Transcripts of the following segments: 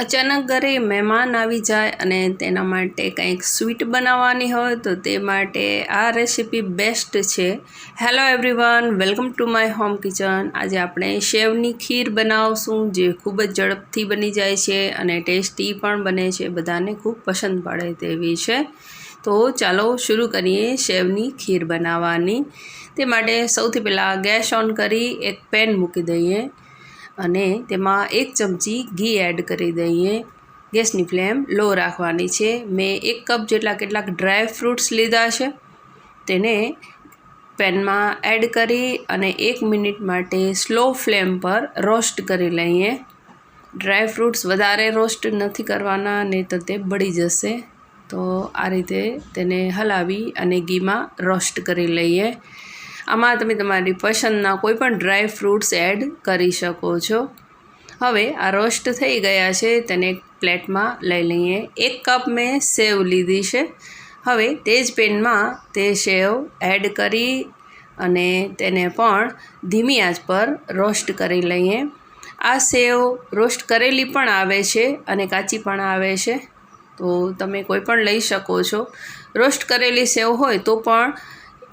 અચાનક ઘરે મહેમાન આવી જાય અને તેના માટે કંઈક સ્વીટ બનાવવાની હોય તો તે માટે આ રેસીપી બેસ્ટ છે. Hello everyone welcome to my home kitchen આજે આપણે શેવની ખીર બનાવશું જે ખૂબ જ ઝડપથી બની જાય છે અને ટેસ્ટી પણ બને છે, બધાને ખૂબ પસંદ પડે તેવી છે. તો ચાલો શરૂ કરીએ શેવની ખીર બનાવવાની. તે માટે સૌથી પહેલાં ગેસ ઓન કરી એક પેન મૂકી દઈએ. અને તેમાં એક ચમચી ઘી એડ કરી દઈએ. ગેસની ફ્લેમ લો રાખવાની છે. મેં એક કપ જેટલા કેટલાક ડ્રાય ફ્રૂટ્સ લીધા છે. તેને પેનમાં એડ કરી અને એક મિનિટ માટે સ્લો ફ્લેમ પર રોસ્ટ કરી લઈએ. ડ્રાય ફ્રૂટ્સ વધારે રોસ્ટ નથી કરવાના, નહીં તો તે બળી જશે. તો આ રીતે તેને હલાવી અને ઘીમાં રોસ્ટ કરી લઈએ. આમાં તમે તમારી પસંદના કોઈ પણ ડ્રાય ફ્રૂટ્સ એડ કરી શકો છો. હવે આ રોસ્ટ થઈ ગયા છે, તેને એક પ્લેટમાં લઈ લઈએ. એક કપ મેં સેવ લીધી છે. હવે તે જ પેનમાં તે સેવ એડ કરી અને તેને પણ ધીમી આંચ પર રોસ્ટ કરી લઈએ. આ સેવ રોસ્ટ કરેલી પણ આવે છે અને કાચી પણ આવે છે. તો તમે કોઈ પણ લઈ શકો છો. રોસ્ટ કરેલી સેવ હોય તો પણ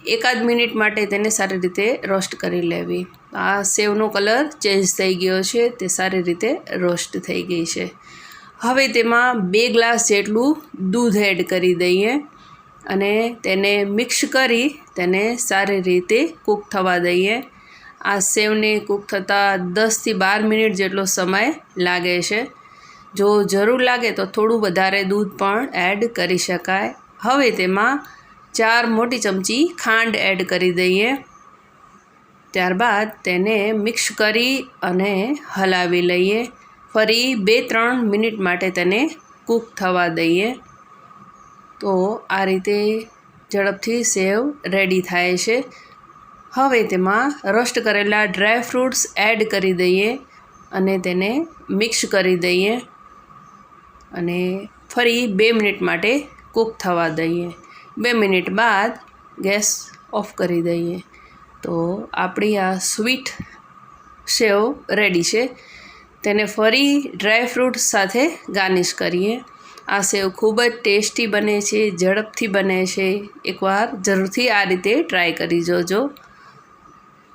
એકાદ મિનિટ માટે તેને સારી રીતે રોસ્ટ કરી લેવી. આ સેવનો કલર ચેન્જ થઈ ગયો છે, તે સારી રીતે રોસ્ટ થઈ ગઈ છે. હવે તેમાં બે ગ્લાસ જેટલું દૂધ એડ કરી દઈએ અને તેને મિક્સ કરી તેને સારી રીતે કૂક થવા દઈએ. આ સેવને કૂક થતાં દસથી બાર મિનિટ જેટલો સમય લાગે છે. જો જરૂર લાગે તો થોડું વધારે દૂધ પણ એડ કરી શકાય. હવે તેમાં ચાર મોટી ચમચી ખાંડ એડ કરી દઈએ. ત્યારબાદ તેને મિક્સ કરી અને હલાવી લઈએ. ફરી બે ત્રણ મિનિટ માટે તેને કૂક થવા દઈએ. તો આ રીતે ઝડપથી સેવ રેડી થાય છે. હવે તેમાં રોસ્ટ કરેલા ડ્રાય ફ્રૂટ્સ એડ કરી દઈએ અને તેને મિક્સ કરી દઈએ. અને ફરી બે મિનિટ માટે કૂક થવા દઈએ. બે મિનિટ બાદ ગેસ ઓફ કરી દઈએ. તો આપણી આ સ્વીટ સેવ રેડી છે. તેને ફરી ડ્રાય ફ્રૂટ સાથે ગાર્નિશ કરીએ. આ સેવ ખૂબ જ ટેસ્ટી બને છે, ઝડપથી બને છે. એકવાર જરૂરથી આ રીતે ટ્રાય કરી જોજો.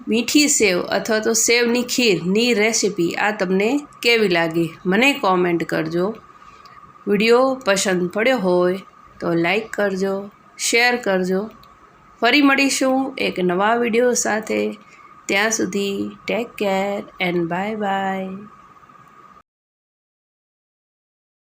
મીઠી સેવ અથવા તો સેવની ખીરની રેસીપી આ તમને કેવી લાગી મને કોમેન્ટ કરજો. વીડિયો પસંદ પડ્યો હોય તો લાઈક કરજો. શેર કરજો. ફરી મળીશું એક નવા વીડિયો સાથે. ત્યાં સુધી take care and bye bye.